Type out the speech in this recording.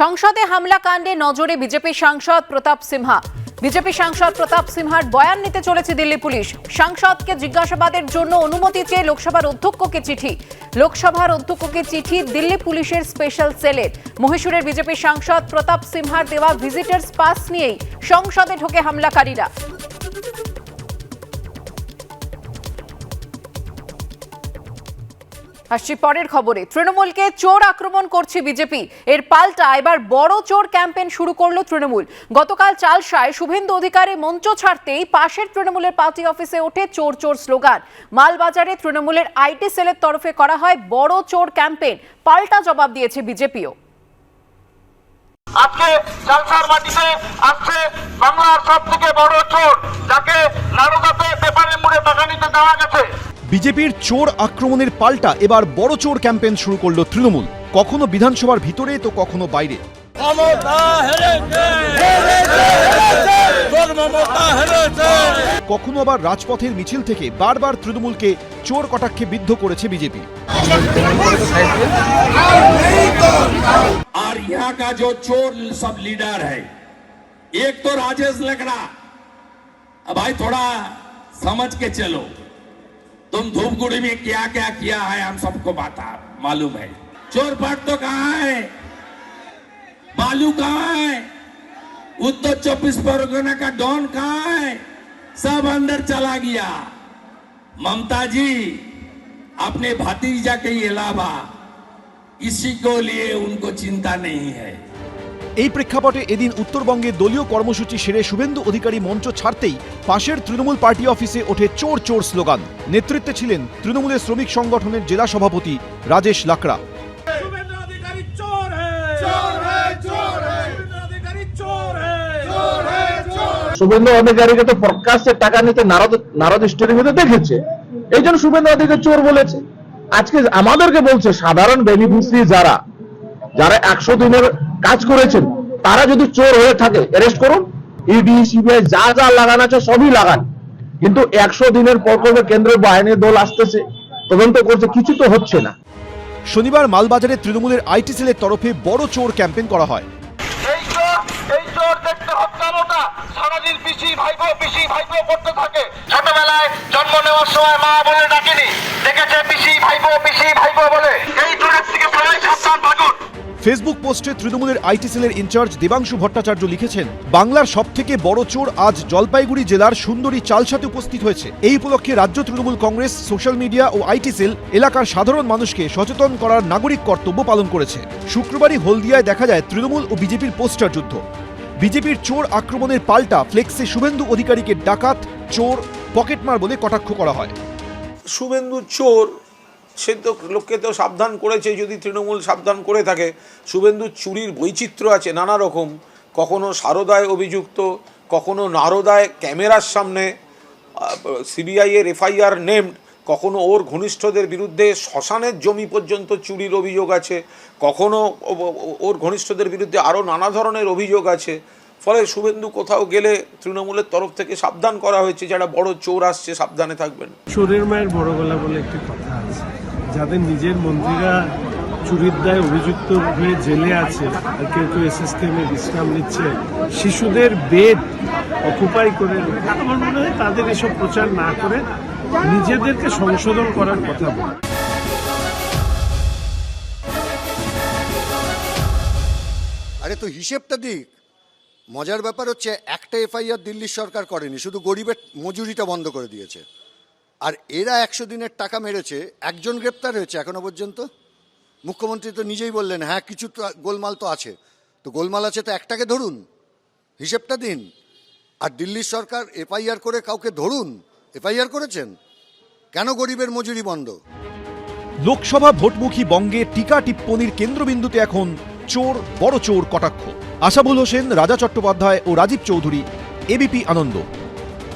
সংসদে হামলাকাণ্ডে নজরে বিজেপি সাংসদ প্রতাপ সিনহা। বিজেপি সাংসদ প্রতাপ সিনহার বয়ান নিতে চলেছে দিল্লি পুলিশ। সাংসদকে জিজ্ঞাসাবাদের জন্য অনুমতি চেয়ে লোকসভার অধ্যক্ষকে চিঠি। লোকসভার অধ্যক্ষকে চিঠি দিল্লি পুলিশের স্পেশাল সেলের মহীশূরের বিজেপি সাংসদ প্রতাপ সিনহার দেওয়া ভিজিটার্স পাস নিয়েই সংসদে ঢোকে হামলাকারীরা। আসছি পরের খবরে। তৃণমূলকে চোর আক্রমণ করছে বিজেপি। এর পাল্টা এবার বড় চোর ক্যাম্পেইন শুরু করল তৃণমূল। গতকাল চালসায় শুভেন্দু অধিকারী মঞ্চ ছাড়তেই পাশের তৃণমূলের পার্টি অফিসে ওঠে চোর চোর স্লোগান। মালবাজারে তৃণমূলের আইটি সেলের তরফে করা হয় বড় চোর ক্যাম্পেইন। পাল্টা জবাব দিয়েছে বিজেপিও। আজকে জালসার মাটিতে আসছে বাংলার সব থেকে বড় চোর, যাকে নারদাতে পেপারে মুড়ে টাকা নিতে দেওয়া বিজেপির চোর আক্রমণের পাল্টা এবার বড় চোর ক্যাম্পেইন শুরু করলো তৃণমূল কখনো বিধানসভার ভিতরে তো কখনো বাইরে কখনো আবার রাজপথের মিছিল থেকে বারবার তৃণমূলকে চোর কটাক্ষে বিদ্ধ করেছে বিজেপি और यहाँ का जो चोर सब लीडर है एक तो राजेश लकड़ा अब भाई थोड़ा समझ के चलो तुम धूपगुड़ी में क्या क्या किया है, हम सबको बता। मालूम है। चोर पट तो कहाँ है? बालू कहाँ है? उत्तर चौबीस परगना का डॉन कहाँ है? सब अंदर चला गया। ममता जी अपने भतीजा के अलावा इसी को लिए उनको चिंता नहीं है। এই প্রেক্ষাপটে এদিন উত্তরবঙ্গে দলীয় কর্মসূচি সেরে শুভেন্দু অধিকারী মঞ্চ ছাড়তেই পাশের তৃণমূল পার্টি অফিসে ওঠে চোর চোর স্লোগান। নেতৃত্বে ছিলেন তৃণমূলের শ্রমিক সংগঠনের জেলা সভাপতি রাজেশ লাকড়া। শুভেন্দু অধিকারীকে তো প্রকাশ্যে টাকা নিতে নারদ নারদ স্টোরির দেখেছে। এই জন্য শুভেন্দু অধিকারী চোর বলেছে। আজকে আমাদেরকে বলছে সাধারণ বেনিফিসিয়ারি যারা যারা একশো দিনের কাজ করেছেন তারা যদি চোর হয়ে থাকে অ্যারেস্ট করুন। ইডি সিবিআই যা যা লাগানো আছে সবই লাগান। কিন্তু একশো দিনের পর পর কেন্দ্রের বাহিনীর দল আসতেছে তদন্ত করছে কিছু তো হচ্ছে না। শনিবার মালবাজারে তৃণমূলের আইটি সেলের তরফে বড় চোর ক্যাম্পেইন করা হয়। সারাদিন ভাইপো ভাইপো করতে থাকে। ছোটবেলায় জন্ম নেওয়ার সময় মা বলে ডাকেনি। দেখেছে পিসি ভাইপো পিসি ভাইপো বলে। এই চোরের থেকে সবাই সাবধান থাকুন ফেসবুক পোস্টে তৃণমূলের আইটি সেলের ইনচার্জ দেবাংশু ভট্টাচার্য লিখেছেন, বাংলার সবথেকে বড় চোর আজ জলপাইগুড়ি জেলার সুন্দরী চালসাতে উপস্থিত হয়েছে। এই উপলক্ষে রাজ্য তৃণমূল কংগ্রেস, সোশ্যাল মিডিয়া ও আইটি সেল এলাকার সাধারণ মানুষকে সচেতন করার নাগরিক কর্তব্য পালন করেছে। শুক্রবারই হলদিয়ায় দেখা যায় তৃণমূল ও বিজেপির পোস্টার যুদ্ধ। বিজেপির চোর আক্রমণের পাল্টা ফ্লেক্সে শুভেন্দু অধিকারীকে ডাকাত, চোর, পকেটমার বলে কটাক্ষ করা হয়। শুভেন্দু চোর সে তো লোককে তো সাবধান করেছে, যদি তৃণমূল সাবধান করে থাকে। শুভেন্দু চুরির বৈচিত্র্য আছে নানা রকম। কখনো সারদায় অভিযুক্ত, কখনো নারদায় ক্যামেরার সামনে সিবিআই এর এফআইআর নেমড, কখনো ওর ঘনিষ্ঠদের বিরুদ্ধে শ্মশানের জমি পর্যন্ত চুরির অভিযোগ আছে, কখনো ওর ঘনিষ্ঠদের বিরুদ্ধে আরও নানা ধরনের অভিযোগ আছে। ফলে শুভেন্দু কোথাও গেলে তৃণমূলের তরফ থেকে সাবধান করা হয়েছে, যারা বড় চোর আসছে, সাবধানে থাকবেন। চোরের মায়ের বড় গলা বলে একটি কথা। যাদের নিজের মন্ত্রীরা চুরির দায় অভিযুক্ত হয়ে জেলে আছে, আর কেউ কেউ এসএসকেমে বিশ্রাম নিচ্ছে, শিশুদের বেড অকুপাই করে আমার মনে হয় তাদের এসব প্রচার না করে নিজেদেরকে সংশোধন করার কথা বলে। আরে তো হিসেবটা দিক। মজার ব্যাপার হচ্ছে একটা এফআইআর দিল্লির সরকার করেনি, শুধু গরিবের মজুরিটা বন্ধ করে দিয়েছে। আর এরা একশো দিনের টাকা মেরেছে, একজন গ্রেপ্তার হয়েছে এখনও পর্যন্ত। মুখ্যমন্ত্রী তো নিজেই বললেন হ্যাঁ কিছু তো গোলমাল তো আছে। তো গোলমাল আছে তো একটাকে ধরুন, হিসেবটা দিন। আর দিল্লির সরকার এফআইআর করে কাউকে ধরুন, এফআইআর করেছেন? কেন গরিবের মজুরি বন্ধ? লোকসভা ভোটমুখী বঙ্গে টিকা টিপ্পনির কেন্দ্রবিন্দুতে এখন চোর, বড় চোর কটাক্ষ। আশাবুল হোসেন, রাজা চট্টোপাধ্যায় ও রাজীব চৌধুরী এবিপি আনন্দ।